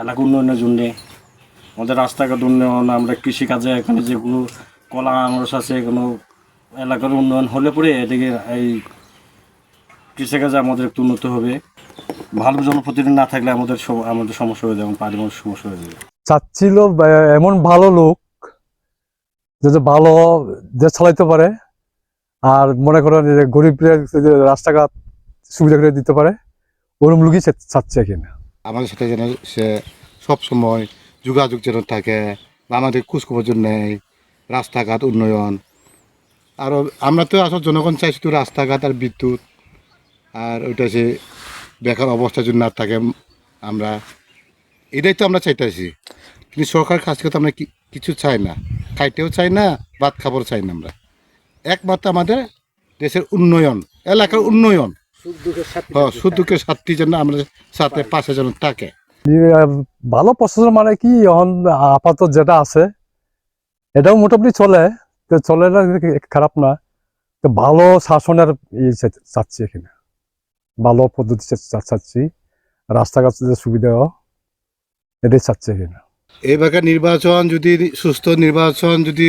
এলাকা উন্নয়নের জন্যে, আমাদের রাস্তাঘাট উন্নয়ন, আমরা কৃষিকাজে এখানে যেগুলো কলা আঙরস আছে এগুলো এলাকার উন্নয়ন হলে পরে এদিকে এই কৃষিকাজে আমাদের একটু উন্নত হবে। ভালো জনপ্রতিনিধি না থাকলে আমাদের আমাদের সমস্যা হয়ে যাবে পারিবারিক সমস্যা হয়ে যাবে। চাচ্ছিল এমন ভালো লোক যে যে ভালো দেশ চালাইতে পারে, আর মনে করেন যে গরিবদের যে রাস্তাঘাট সুবিধা করে দিতে পারে ওরকম লোকই চাচ্ছে কিনা আমাদের সাথে যেন সে সব সময় যোগাযোগ যেন থাকে বা আমাদের খোঁজখবর নেয়, রাস্তাঘাট উন্নয়ন। আর আমরা তো আসলে জনগণ চাই শুধু রাস্তাঘাট আর বিদ্যুৎ, আর ওইটা সে বেকার অবস্থা যদি না থাকে আমরা, এটাই তো আমরা চাইতেছি। কিন্তু সরকার কাছ থেকে তো আমরা কিছু চাই না। খাইতেও চাই না, ভাত খাবার চাই না আমরা। একমাত্র আমাদের দেশের উন্নয়ন, এলাকার উন্নয়ন। হ্যাঁ সুদুকের সাথী যেন আমরা সাথে পাশে যেন থাকে। ভালো প্রশাসন মানে কি? এখন আপাতত যেটা আছে এটাও মোটামুটি চলে। তো চলে না খারাপ না। তো ভালো শাসনের ই চা- চাচ্ছি এখানে। ভালো পদ্ধতি চাচ্ছি। রাস্তাঘাট যে সুবিধা এটাই চাচ্ছি এখানে। এবারকার নির্বাচন যদি সুস্থ নির্বাচন যদি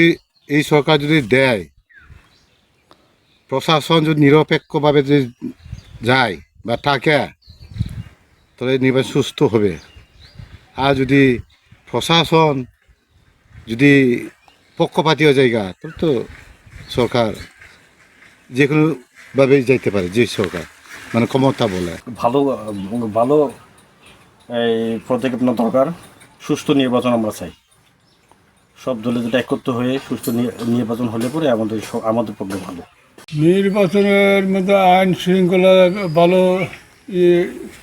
এই সরকার যদি দেয় প্রশাসন যদি নিরপেক্ষভাবে যদি যায় বা থাকে, তাহলে নির্বাচন সুস্থ হবে। আর যদি প্রশাসন যদি পক্ষপাতীয় জায়গা তাহলে তো সরকার যে কোনোভাবেই যাইতে পারে, যে সরকার মানে ক্ষমতা বলে। ভালো ভালো, এই পদক্ষেপ নেওয়া দরকার। সুস্থ নির্বাচন আমরা চাই। সব দলে যেটা একত্র হয়ে সুস্থ নির্বাচন হলে পরে আমাদের আমাদের পক্ষে ভালো। নির্বাচনের মধ্যে আইন শৃঙ্খলা ভালো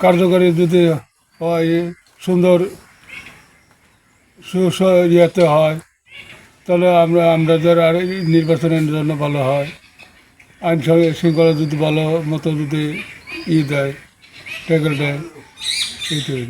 কার্যকরী যদি হয়, সুন্দর সুস, ইয়েতে হয়, তাহলে আমরা আমাদের আর এই নির্বাচনের জন্য ভালো হয়। আইন শৃঙ্খলা যদি ভালো মতো যদি ই দেয় ট্যাকেল দেয় এইটাই